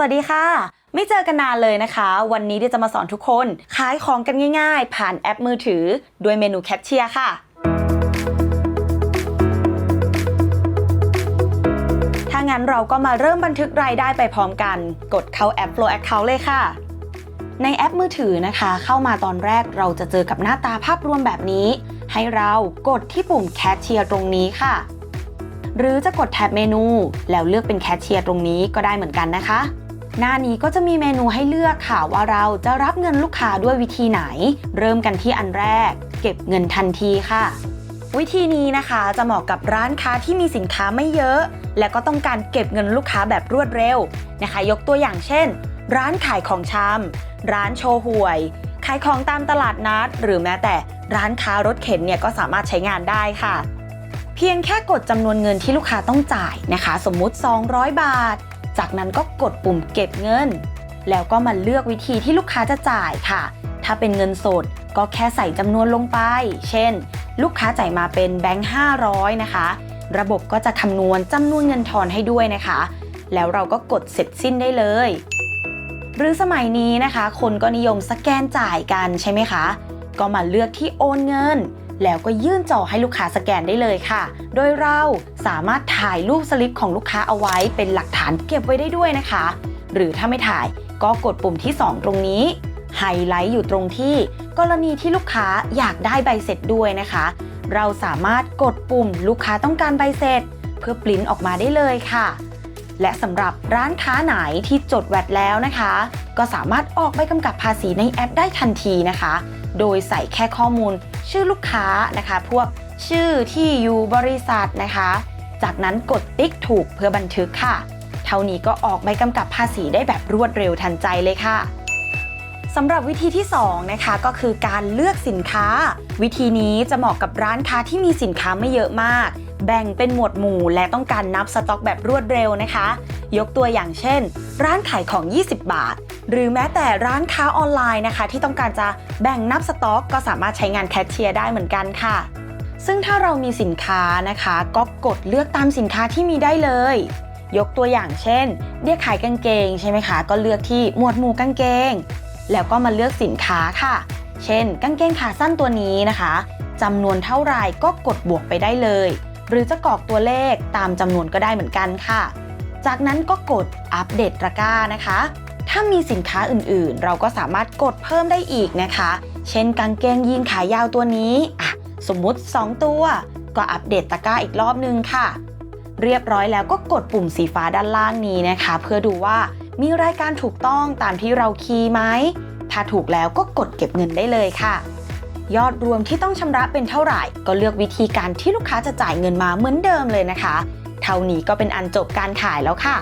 วัสดีค่ะ ไม่เจอกันนานเลยนะคะ วันนี้เดี๋ยวจะมาสอนทุกคน ขายของกันง่ายๆ ผ่านแอปมือถือ ด้วยเมนูแคชเชียร์ค่ะถ้างั้นเราก็มาเริ่มบันทึกรายได้ไปพร้อมกัน กดเข้าแอป Flow Account เลยค่ะ ในแอปมือถือนะคะ เข้ามาตอนแรกเราจะเจอกับหน้าตาภาพรวมแบบนี้ ให้เรากดที่ปุ่มแคชเชียร์ตรงนี้ค่ะหรือจะกดแท็บเมนู แล้วเลือกเป็นแคชเชียร์ตรงนี้ก็ได้เหมือนกันนะคะ หน้านี้ก็จะมีเมนูให้เลือกค่ะว่าเราจะรับเงินลูกค้าด้วยวิธีไหน เริ่มกันที่อันแรก เก็บเงินทันทีค่ะ วิธีนี้นะคะจะเหมาะกับร้านค้าที่มีสินค้าไม่เยอะ และก็ต้องการเก็บเงินลูกค้าแบบรวดเร็วนะคะ ยกตัวอย่างเช่น ร้านขายของชำร้านโชว์หวย ขายของตามตลาดนัด หรือแม้แต่ร้านค้ารถเข็นเนี่ยก็สามารถใช้งานได้ค่ะ เพียงแค่กดจำนวนเงินที่ลูกค้าต้องจ่ายนะคะ สมมุติ 200 บาท จากนั้นก็กดปุ่มเก็บเงิน แล้วก็มาเลือกวิธีที่ลูกค้าจะจ่ายค่ะ ถ้าเป็นเงินสดก็แค่ใส่จำนวนลงไป เช่น ลูกค้าจ่ายมาเป็นแบงค์500 นะคะ ระบบก็จะคำนวณจำนวนเงินทอนให้ด้วยนะคะ แล้วเราก็กดเสร็จสิ้นได้เลย หรือสมัยนี้นะคะ คนก็นิยมสแกนจ่ายกันใช่ไหมคะ ก็มาเลือกที่โอนเงิน แล้วก็ยื่นจอให้ลูกค้าสแกนได้เลยค่ะ โดยเราสามารถถ่ายรูปสลิปของลูกค้าเอาไว้เป็นหลักฐานเก็บไว้ได้ด้วยนะคะ หรือถ้าไม่ถ่ายก็กดปุ่มที่ 2 ตรงนี้ไฮไลท์อยู่ตรงที่ กรณีที่ลูกค้าอยากได้ใบเสร็จด้วยนะคะ เราสามารถกดปุ่มลูกค้าต้องการใบเสร็จ เพื่อปริ้นออกมาได้เลยค่ะ และสำหรับร้านค้าไหนที่จดแวดแล้วนะคะ ก็สามารถออกใบกำกับภาษีในแอปได้ทันทีนะคะ โดยใส่แค่ข้อมูล ชื่อลูกค้านะคะ พวกชื่อที่อยู่บริษัทนะคะ จากนั้นกดติ๊กถูกเพื่อบันทึกค่ะ เท่านี้ก็ออกใบกำกับภาษีได้แบบรวดเร็วทันใจเลยค่ะสำหรับวิธีที่2นะคะก็คือการเลือกสินค้า วิธีนี้จะเหมาะกับร้านค้าที่มีสินค้าไม่เยอะมาก แบ่งเป็นหมวดหมู่และต้องการนับสต็อกแบบรวดเร็วนะคะ ยกตัวอย่างเช่น ร้านขายของ 20 บาท หรือแม้แต่ร้านค้าออนไลน์นะคะ ที่ต้องการจะแบ่งนับสต็อก ก็สามารถใช้งานแคชเชียร์ได้เหมือนกันค่ะ ซึ่งถ้าเรามีสินค้านะคะ ก็กดเลือกตามสินค้าที่มีได้เลย ยกตัวอย่างเช่นเดียขายกางเกงใช่ไหมคะ ก็เลือกที่หมวดหมู่กางเกง แล้วก็มาเลือกสินค้าค่ะ เช่น กางเกงขาสั้นตัวนี้นะคะจำนวนเท่าไหร่ก็กดบวกไปได้เลย หรือจะกรอกตัวเลขตามจำนวนก็ได้เหมือนกันค่ะ จากนั้นก็กดอัปเดตตะกร้านะคะ ถ้ามีสินค้าอื่นๆ เราก็สามารถกดเพิ่มได้อีกนะคะ เช่นกางเกงยีนขายาวตัวนี้อะสมมุติ 2 ตัว ก็อัปเดตตะกร้าอีกรอบนึงค่ะ เรียบร้อยแล้วก็กดปุ่มสีฟ้าด้านล่างนี้นะคะ เพื่อดูว่ามีรายการถูกต้องตามที่เราคีย์ไหม ถ้าถูกแล้วก็กดเก็บเงินได้เลยค่ะ ยอดรวมที่ต้องชำระเป็นเท่าไหร่ ก็เลือกวิธีการที่ลูกค้าจะจ่ายเงินมาเหมือนเดิมเลยนะคะ เท่านี้ก็เป็นอันจบการขายแล้วค่ะ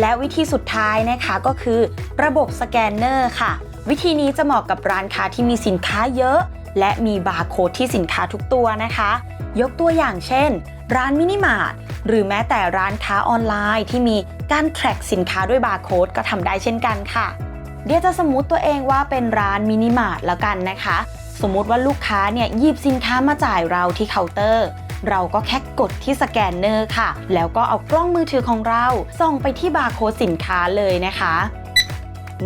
และวิธีสุดท้ายนะคะก็คือระบบสแกนเนอร์ค่ะ วิธีนี้จะเหมาะกับร้านค้าที่มีสินค้าเยอะ และมีบาร์โค้ดที่สินค้าทุกตัวนะคะ ยกตัวอย่างเช่น ร้านมินิมาร์ทหรือแม้แต่ร้านค้าออนไลน์ที่มีการแทร็กสินค้าด้วยบาร์โค้ดก็ทำได้เช่นกันค่ะ เดี๋ยวจะสมมติตัวเองว่าเป็นร้านมินิมาร์ทแล้วกันนะคะ สมมติว่าลูกค้าเนี่ยหยิบสินค้ามาจ่ายเราที่เคาน์เตอร์ เราก็แค่กดที่สแกนเนอร์ค่ะ แล้วก็เอากล้องมือถือของเราส่องไปที่บาร์โค้ดสินค้าเลยนะคะ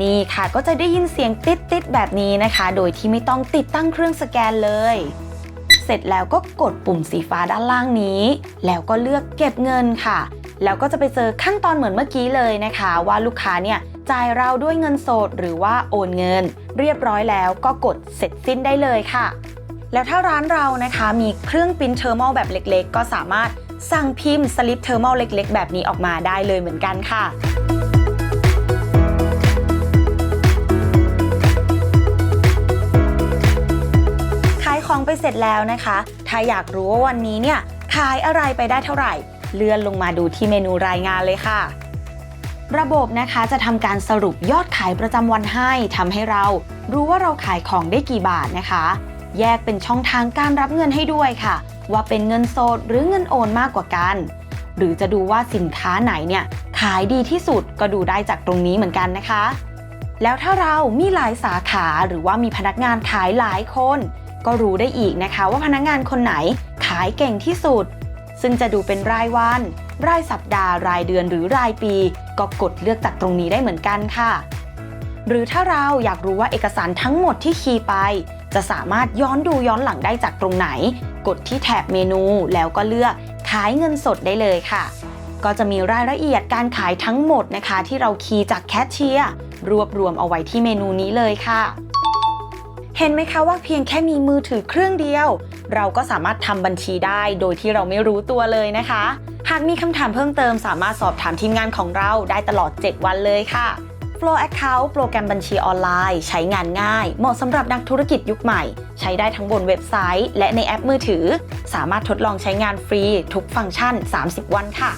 นี่ค่ะก็จะได้ยินเสียงติดติดแบบนี้นะคะ โดยที่ไม่ต้องติดตั้งเครื่องสแกนเลย เสร็จแล้วก็กดปุ่มสีฟ้าด้านล่างนี้ แล้วก็เลือกเก็บเงินค่ะ แล้วก็จะไปเจอขั้นตอนเหมือนเมื่อกี้เลยนะคะ ว่าลูกค้าเนี่ยจ่ายเราด้วยเงินสดหรือว่าโอนเงิน เรียบร้อยแล้วก็กดเสร็จสิ้นได้เลยค่ะ แล้วถ้าร้านเรานะคะมีเครื่องปริ้นเทอร์มอลแบบเล็กๆ ก็สามารถสั่งพิมพ์สลิปเทอร์มอลเล็ก ๆ แบบนี้ออกมาได้เลยเหมือนกันค่ะขายของไปเสร็จแล้วนะคะ ถ้าอยากรู้ว่าวันนี้เนี่ยขายอะไรไปได้เท่าไหร่ เลื่อนลงมาดูที่เมนูรายงานเลยค่ะ ระบบนะคะจะทำการสรุปยอดขายประจำวันให้ทำให้เรารู้ว่าเราขายของได้กี่บาทนะคะ แยกเป็นช่องทางการรับเงินให้ด้วยค่ะ ว่าเป็นเงินสดหรือเงินโอนมากกว่ากัน หรือจะดูว่าสินค้าไหนเนี่ยขายดีที่สุดก็ดูได้จากตรงนี้เหมือนกันนะคะ แล้วถ้าเรามีหลายสาขาหรือว่ามีพนักงานขายหลายคน ก็รู้ได้อีกนะคะ ว่าพนักงานคนไหนขายเก่งที่สุด ซึ่งจะดูเป็นรายวัน รายสัปดาห์ รายเดือนหรือรายปี ก็กดเลือกจากตรงนี้ได้เหมือนกันค่ะ หรือถ้าเราอยากรู้ว่าเอกสารทั้งหมดที่คีย์ไป จะสามารถย้อนดูย้อนหลังได้จากตรงไหน กดที่แถบเมนูแล้วก็เลือกขายเงินสดได้เลยค่ะ ก็จะมีรายละเอียดการขายทั้งหมดนะคะ ที่เราคีย์จากแคชเชียร์รวบรวมเอาไว้ที่เมนูนี้เลยค่ะ เห็นไหมคะว่าเพียงแค่มีมือถือเครื่องเดียว เราก็สามารถทำบัญชีได้โดยที่เราไม่รู้ตัวเลยนะคะ หากมีคำถามเพิ่มเติมสามารถสอบถามทีมงานของเราได้ตลอด 7 วันเลยค่ะ Flow Account โปรแกรมบัญชีออนไลน์ ใช้งานง่าย เหมาะสำหรับนักธุรกิจยุคใหม่ ใช้ได้ทั้งบนเว็บไซต์ และในแอปมือถือ สามารถทดลองใช้งานฟรี ทุกฟังก์ชัน 30 วันค่ะ